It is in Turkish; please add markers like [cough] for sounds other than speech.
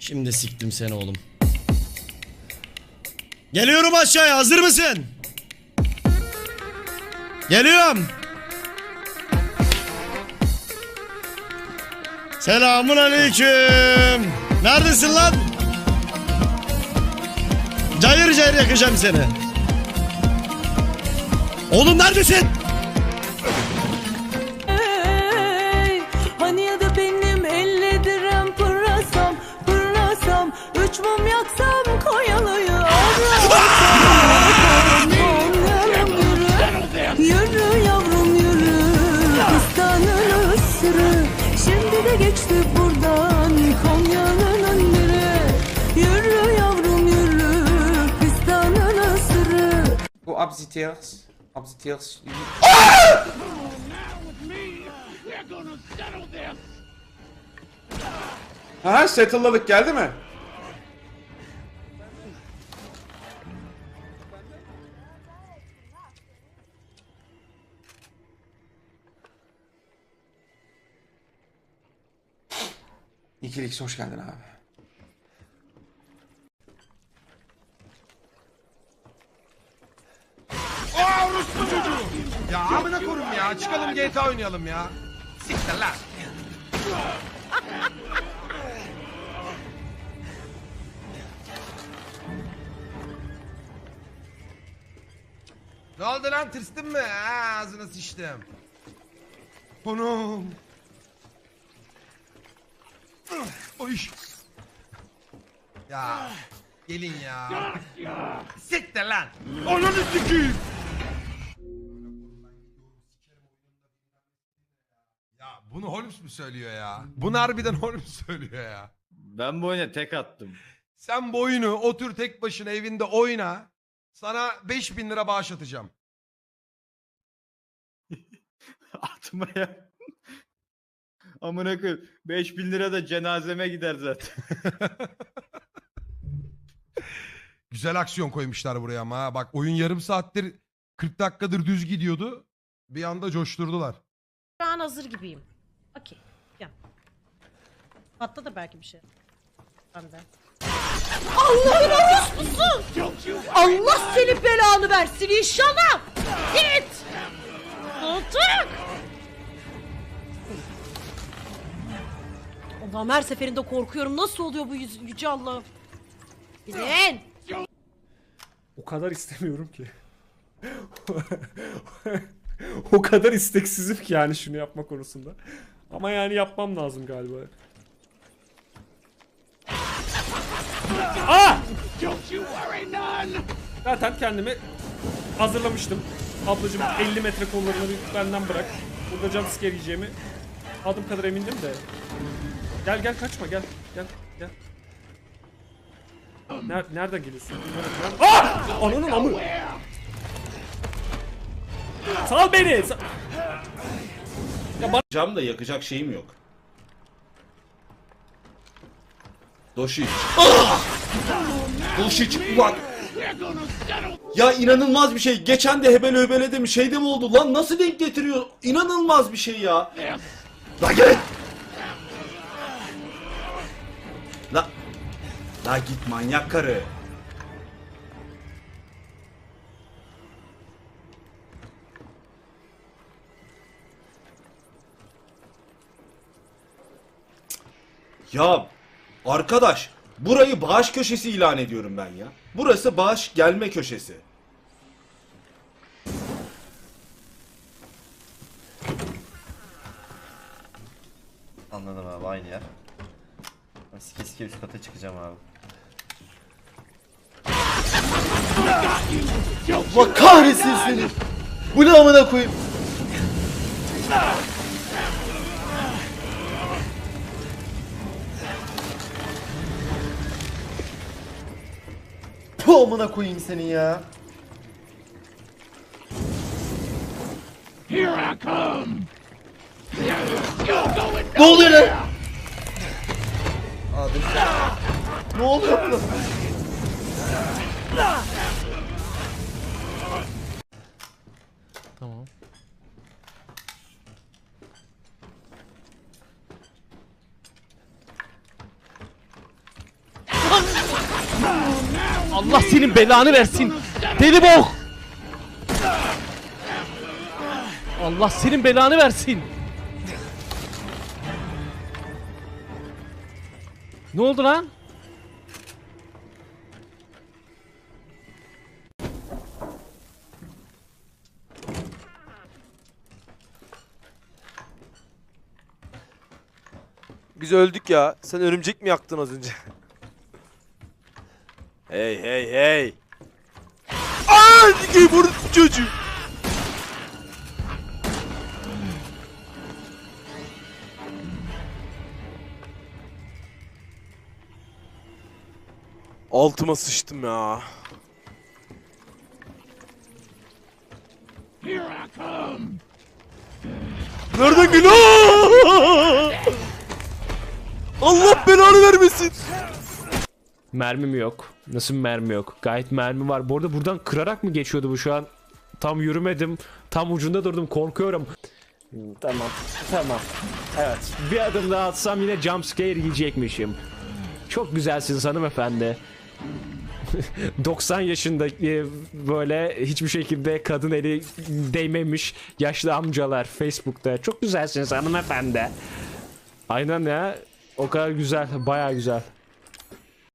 Şimdi siktim seni oğlum. Geliyorum aşağıya hazır mısın? Geliyorum. Selamun aleyküm. Neredesin lan? Cayır cayır yakacağım seni. Oğlum neredesin? Hey, Hani ya da benim elli direm pırasam pırasam Üç mum yaksam Konyalı'yı arasam yürü [laughs] Yürü yavrum yürü. Kıstanın ısırı. Şimdi de geçti buradan Konya'nın biri Yürü yavrum yürü. Kıstanın ısırı. Bu upstairs. Upstairs. Ha settle'ladık geldi mi? İkilik hoş geldin abi. Orospu çocuğu. Ya amına korum ya. Çıkalım GTA oynayalım ya. Siktir lan. ne oldu lan tırstın mı? Ha, ağzına sıçtım. Konum. Oy. Ya gelin ya. Siktir lan. Ananı sikeyim. Bunu Holmes mu söylüyor ya? Bunu harbiden Holmes söylüyor ya. Ben bu oyuna tek attım. Sen bu oyunu otur tek başına evinde oyna. Sana 5000 lira bağış atacağım. [laughs] Atmaya. Amına koyayım. 5000 lira da cenazeme gider zaten. [laughs] Güzel aksiyon koymuşlar buraya ama ha. Bak oyun yarım saattir 40 dakikadır düz gidiyordu. Bir anda coşturdular. Şu an hazır gibiyim. Okey. Gel. Patla da belki bir şey. Ben de. Allah'ın orospusu! Allah senin belanı versin inşallah! Git! Koltuk! Allah'ım her seferinde korkuyorum. Nasıl oluyor bu yüz, yüce Allah'ım? Gidin! O kadar istemiyorum ki. [laughs] o kadar isteksizim ki yani şunu yapma konusunda. Ama yani yapmam lazım galiba. Aa! Zaten kendimi hazırlamıştım. Ablacım 50 metre kollarını benden bırak. Burada jumpscare yiyeceğimi adım kadar emindim de. Gel gel kaçma gel. Gel gel. Ner nereden geliyorsun? Nereden? Aa! Ananın amı. Sal beni. Sa- Cam da yakacak şeyim yok. Doşiç. Doşiç ulan. Ya inanılmaz bir şey. Geçen de hebele hebele de mi şeyde mi oldu lan? Nasıl denk getiriyor? İnanılmaz bir şey ya. La git. La. La git manyak karı. Ya arkadaş burayı bağış köşesi ilan ediyorum ben ya. Burası bağış gelme köşesi. Anladım abi aynı yer. Ben sike sike üst kata çıkacağım abi. Allah kahretsin seni. Bu ne amına koyayım? Bu amına koyayım seni ya. Ne oluyor lan? Ne oluyor burada? Allah senin belanı versin. Deli bok. Allah senin belanı versin. Ne oldu lan? Biz öldük ya. Sen örümcek mi yaktın az önce? [laughs] hey hey hey. Aa, dikey vurdu çocuğu. Altıma sıçtım ya. Nereden geliyor? Allah belanı vermesin. Mermim yok. Nasıl mermi yok? Gayet mermi var. Bu arada buradan kırarak mı geçiyordu bu şu an? Tam yürümedim. Tam ucunda durdum. Korkuyorum. Tamam. Tamam. Evet. Bir adım daha atsam yine jumpscare yiyecekmişim. Çok güzelsiniz hanımefendi. [laughs] 90 yaşındaki böyle hiçbir şekilde kadın eli değmemiş yaşlı amcalar Facebook'ta. Çok güzelsiniz hanımefendi. Aynen ya. O kadar güzel. Baya güzel.